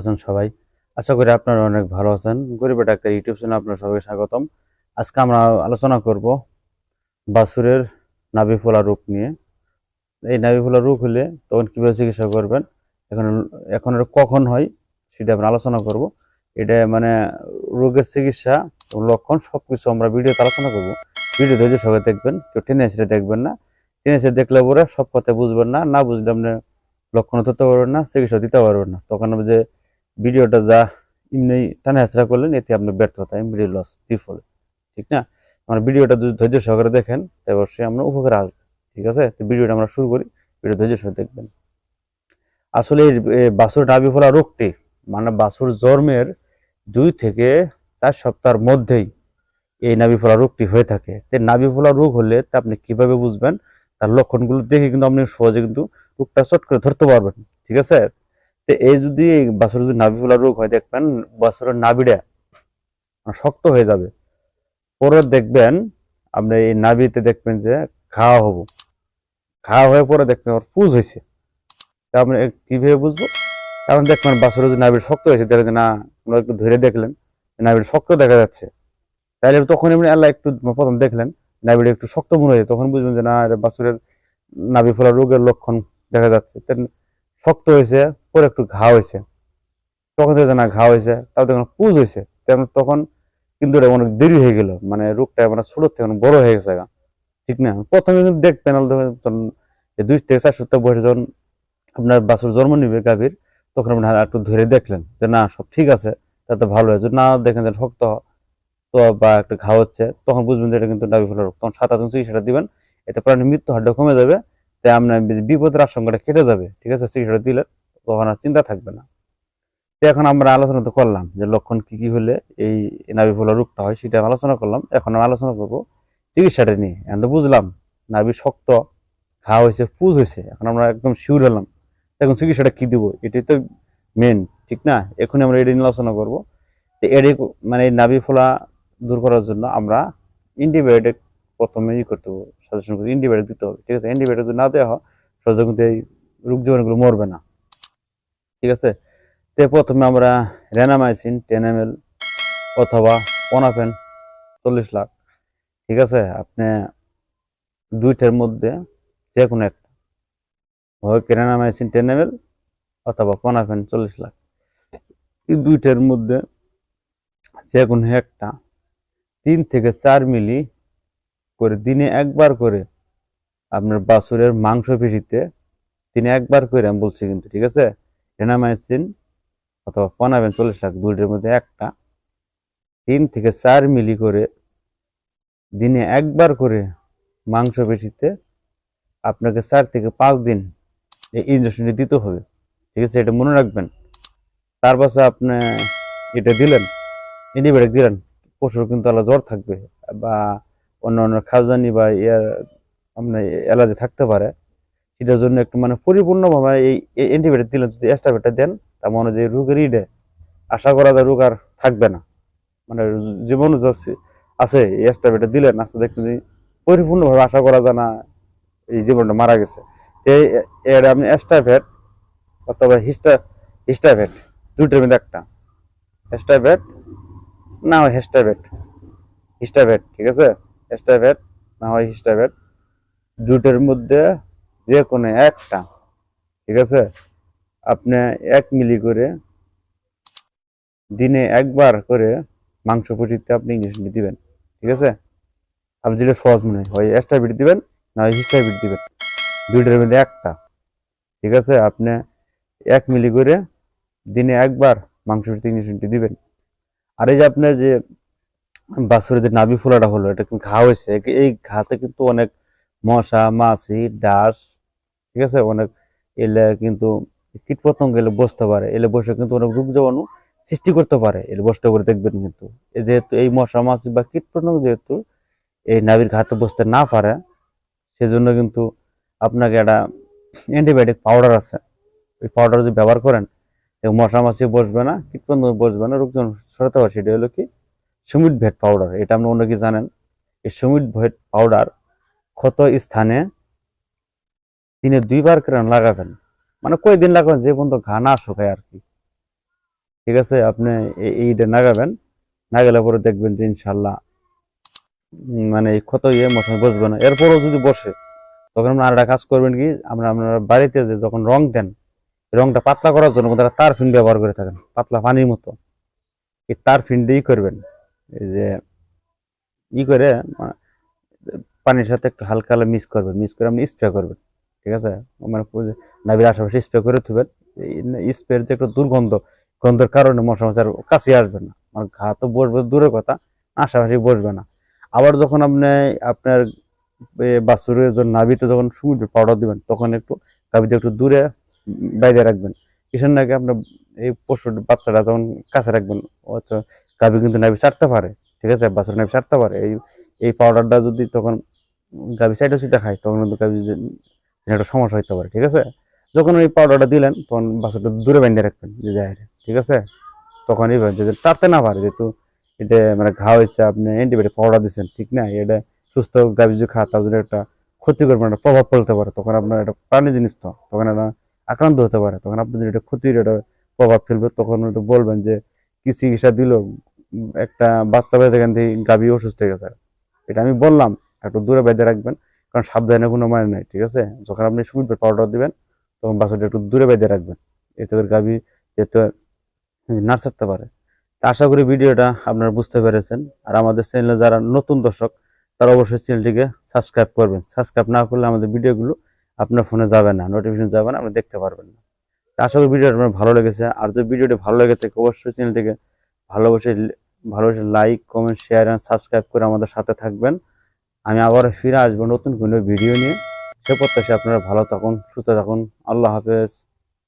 আছেন সবাই। আশা করি আপনারা অনেক ভালো আছেন। গরিব ডাক্তার ইউটিউব চ্যানেলে আপনার সবাইকে স্বাগতম। আজকে আমরা আলোচনা করব বাসুরের নাভি ফোলা রোগ নিয়ে। এই নাভি ফোলা রোগ হলে তখন কীভাবে চিকিৎসা করবেন, এখন এখন কখন হয় সেটা আমরা আলোচনা করব। এটা মানে রোগের চিকিৎসা লক্ষণ সবকিছু আমরা ভিডিওতে আলোচনা করব। ভিডিও ধৈর্য সবাই দেখবেন, কেউ টেনে এসে দেখবেন না। টেনে এসে দেখলে পরে সব কথা বুঝবেন না। না বুঝলে আপনি লক্ষণ ধরতে পারবেন না, চিকিৎসা দিতে পারবেন না। তখন যে ভিডিওটা যা এমনি টানা হেঁচড়া করলেন, এতে আপনি ব্যর্থতা ভিডিও লস বিফল, ঠিক না? আমার ভিডিওটা যদি ধৈর্য সহকারে দেখেন তাই অবশ্যই আমরা উপকার আসবে, ঠিক আছে? তো ভিডিওটা আমরা শুরু করি, ভিডিও ধৈর্য সহকারে দেখবেন। আসলে বাছুর নাভি ফোলা রোগটি মানে বাছুর জন্মের দুই থেকে চার সপ্তাহের মধ্যেই এই নাভি ফোলা রোগটি হয়ে থাকে। তো নাভি ফোলা রোগ হলে তা আপনি কীভাবে বুঝবেন? তার লক্ষণগুলো দেখে কিন্তু আপনি সহজে কিন্তু রোগটা চট করে ধরতে পারবেন, ঠিক আছে? তো এই যদি বাছুর যদি নাভি ফোলা রোগ হয়, দেখবেন বাছুরের নাভিটা শক্ত হয়ে যাবে। পরে দেখবেন আপনি এই নাভিতে দেখবেন যে খাওয়া হব। খাওয়া হয়ে পরে দেখবেন ওর পুজ হয়েছে তা আপনি কীভাবে বুঝব? কারণ দেখবেন বাছুরের যদি নাভির শক্ত হয়েছে তাহলে যে না, আমরা একটু ধরে দেখলেন নাভির শক্ত দেখা যাচ্ছে। তাহলে তখন এমনি আল্লাহ একটু প্রথম দেখলেন, নাভিটা একটু শক্ত মনে হয়েছে, তখন বুঝবেন যে না, এটা বাছুরের নাভি ফোলা রোগের লক্ষণ দেখা যাচ্ছে। তা শক্ত হয়েছে, পরে একটু ঘা হয়েছে। তখন দেখে না ঘা হয়েছে, তাও দেখুন পুজ হয়েছে। তেমন তখন কিন্তু এটা অনেক দেরি হয়ে গেল মানে রোগটা মানে ছোট থেকে বড় হয়ে গেছে ঠিক না? প্রথমে কিন্তু তখন এই দুই থেকে চার সপ্তাহ বয়সে যখন আপনার বাছুর জন্ম নিবে গাভীর, তখন আপনি একটু ধরে দেখলেন যে, না, সব ঠিক আছে তাতে ভালো। হয় যদি না দেখেন যে শক্ত তো বা একটা ঘা হচ্ছে, তখন বুঝবেন যে এটা কিন্তু নাভি ফোলা রোগ। তখন সাত আট চিকিৎসাটা দিবেন, এতে প্রাণীর মৃত্যু হারটা কমে যাবে। তাই আপনার বিপদের আশঙ্কাটা কেটে যাবে, ঠিক আছে? চিকিৎসাটা দিলে তখন আর চিন্তা থাকবে না। তো এখন আমরা আলোচনা তো করলাম যে লক্ষণ কি কি হলে এই নাভি ফোলা রোগটা হয়, সেটা আলোচনা করলাম। এখন আমরা আলোচনা করব চিকিৎসাটা নিয়ে। এখন তো বুঝলাম, নাভি শক্ত, ঘা হয়েছে, পুজ হয়েছে। এখন আমরা একদম শিউর হলাম এখন চিকিৎসাটা কি দিব? এটাই তো মেন ঠিক না? এখন আমরা এটা নিয়ে আলোচনা করব। তো এটি মানে নাভি ফোলা দূর করার জন্য আমরা অ্যান্টিবায়োটিক প্রথমে ই করতে হবে সাজেশন করি অ্যান্টিবায়োটিক দিতে হবে। ঠিক আছে? অ্যান্টিবায়োটিক যদি না দেওয়া হয়, সহজে কিন্তু এই রোগ জীবাণুগুলো মরবে না। ঠিক আছে? তে প্রথমে আমরা রেনামাইসিন টেন এম এল অথবা পনাফেন চল্লিশ লাখ। ঠিক আছে? আপনি দুইটার মধ্যে যে কোনো একটা। হয় রেনামাইসিন টেন এম এল অথবা পনাফেন চল্লিশ লাখ। এই দুইটার মধ্যে যে কোনো একটা তিন থেকে চার মিলি করে দিনে একবার করে আপনার বাছুরের মাংস পেশিতে দিনে একবার করে আমি বলছি কিন্তু, ঠিক আছে? রেনামাইসিন অথবা পনাবেন চল্লিশ লাখ দুইটার মধ্যে একটা তিন থেকে চার মিলি করে দিনে একবার করে মাংস পেশিতে আপনাকে চার থেকে পাঁচ দিন এই ইঞ্জেকশনটি দিতে হবে। ঠিক আছে? এটা মনে রাখবেন। তার পাশে আপনি এটা দিলেন অ্যান্টিবায়োটিক দিলেন পশুর কিন্তু আলাদা জ্বর থাকবে বা অন্য অন্য খাওয়ানি বা ইয়ার আপনার অ্যালার্জি থাকতে পারে, সেটার জন্য একটু মানে পরিপূর্ণভাবে এই অ্যান্টিবায়োটিক দিলেন যদি এক্সট্রা দেন তার মনে যে রোগের ইডে আশা করা যায় রোগ আর থাকবে না। মানে জীবন আছে, এই এক্সট্রা দিলেন আস্তে দেখবেন যে পরিপূর্ণভাবে আশা করা যায় না, এই জীবনটা মারা গেছে। তো এর আপনি এক্সট্রাভেট অথবা হিস্টা হিস্টাভেট দুটোর মধ্যে একটা। এক্সট্রাভেট না হেস্টাভেট। হিস্টাভেট, ঠিক আছে? হেস্টাভেট না হয় হিস্টাভেট দুটোর মধ্যে যে কোনো একটা, ঠিক আছে? আপনি এক মিলি করে দিনে একবার করে মাংস পচিতে আপনি ইঞ্জেকশন দিবেন, ঠিক আছে? আপনি যেটা সহজ মনে হয় বিট দিবেন, না হয় হিস্টা দিবেন, দুইটার মধ্যে একটা, ঠিক আছে? আপনি এক মিলি করে দিনে একবার মাংস পচিতে ইঞ্জেকশনটি দিবেন। আর এই যে আপনার যে বাছুরের যে নাভি ফোলাটা হলো, এটা কিন্তু ঘা হয়েছে। এই ঘাতে কিন্তু অনেক মশা, মাছি ডাস ঠিক আছে? অনেক এলে কিন্তু কীটপতঙ্গ এলে বসতে পারে। এলে বসে কিন্তু অনেক রোগ জীবাণু সৃষ্টি করতে পারে। এলে বসতে করে দেখবেন কিন্তু। এই যেহেতু এই মশা, মাছি বা কীটপতঙ্গ যেহেতু এই নাভির ঘাতে বসতে না পারে, সেজন্য কিন্তু আপনাকে একটা অ্যান্টিবায়োটিক পাউডার আছে। ওই পাউডার যদি ব্যবহার করেন মশা, মাছি বসবে না, কীটপতঙ্গ বসবে না, রোগ জীবাণু সরাতে পারে। সেটা হলো কি সুমিট ভেট পাউডার এটা আপনি অন্য কি জানেন। এই সুমিট ভেট পাউডার ক্ষত স্থানে দিনে দুইবার করে লাগাবেন। মানে কয়দিন লাগাবেন? যে পর্যন্ত ঘা না শুকায় আর কি। ঠিক আছে? আপনি এই- এইটা নাগাবেন নাগালে পরে দেখবেন যে ইনশাল্লাহ মানে এই ক্ষত ইয়ে মশা বসবে না। এরপরও যদি বসে, তখন আপনার আরেকটা কাজ করবেন কি? আমরা আপনার বাড়িতে যে যখন রং দেন রংটা পাতলা করার জন্য তারা তার ফিন ব্যবহার করে থাকেন। পাতলা পানির মতো। এই তার ফিনটা ই করবেন। এই যে, ই করে পানির সাথে একটু হালকা হালকা মিক্স করবেন। মিক্স করে আপনি স্প্রে করবেন, ঠিক আছে? মানে নাভির আশেপাশে স্প্রে করে থুবেন স্প্রের যে একটা দুর্গন্ধ, গন্ধের কারণে মশা মশার কাছে আসবে না। আর ঘা তো বসবে, দূরের কথা, আশেপাশে বসবে না। আবার যখন আপনি, আপনার বাছুরের জন্য নাভিতে যখন সমুদ্র পাউডার দিবেন, তখন একটু গাভিতে একটু দূরে বাইরে রাখবেন। কিসের নাকি আপনার এই পশুর বাচ্চাটা যখন কাছে রাখবেন গাভি কিন্তু নাভি ছাড়তে পারে, ঠিক আছে? বাছুর নাভি ছাড়তে পারে। এই এই পাউডারটা যদি তখন গাভি সাইডে সুইটা খায়, তখন কিন্তু গাভি একটা সমস্যা হইতে পারে, ঠিক আছে? যখন ওই পাউডারটা দিলেন, তখন বাছুরটা দূরে বেঁধে রাখবেন, যে যায় ঠিক আছে? তখন এই যে চারতে না পারে, যেহেতু এটা মানে ঘা হয়েছে, আপনি অ্যান্টিবায়োটিক পাউডার দিচ্ছেন ঠিক না? এটা সুস্থ গাভি যদি খা তার জন্য একটা ক্ষতিকর মানে একটা প্রভাব পড়তে পারে। তখন আপনার একটা প্রাণী জিনিস তো, তখন একটা আক্রান্ত হতে পারে। তখন আপনি যদি এটা ক্ষতির একটা প্রভাব ফেলবে, তখন একটু বলবেন যে, কি চিকিৎসা দিল? একটা বাচ্চা বেঁধে এখান থেকে গাভি অসুস্থ হয়ে গেছে। এটা আমি বললাম, একটু দূরে বেঁধে রাখবেন, কারণ সাবধানে কোনো মানে নাই, ঠিক আছে? যখন আপনি সুবিধা পাউডার দিবেন, তখন বাচ্চাটা একটু দূরে বেঁধে রাখবেন, এতে করে গাভি যেহেতু নার্স থাকতে পারে। আশা করি ভিডিওটা আপনারা বুঝতে পেরেছেন, আর আমাদের চ্যানেলে যারা নতুন দর্শক, তারা অবশ্যই চ্যানেলটিকে সাবস্ক্রাইব করবেন। সাবস্ক্রাইব না করলে আমাদের ভিডিওগুলো আপনার ফোনে যাবে না, নোটিফিকেশন যাবে না, আপনি দেখতে পারবেন না। আশা করি ভিডিওটা আপনার ভালো লেগেছে, আর যদি ভিডিওটি ভালো লেগে থাকে, অবশ্যই চ্যানেলটিকে ভালোবাসে ভালোবাসে like comment share and subscribe করে আমাদের সাথে থাকবেন। আমি আবার ফিরে আসব নতুন কোনো ভিডিও নিয়ে। সে প্রত্যাশা আপনারা ভালো থাকুন, সুস্থ থাকুন। আল্লাহ হাফেজ।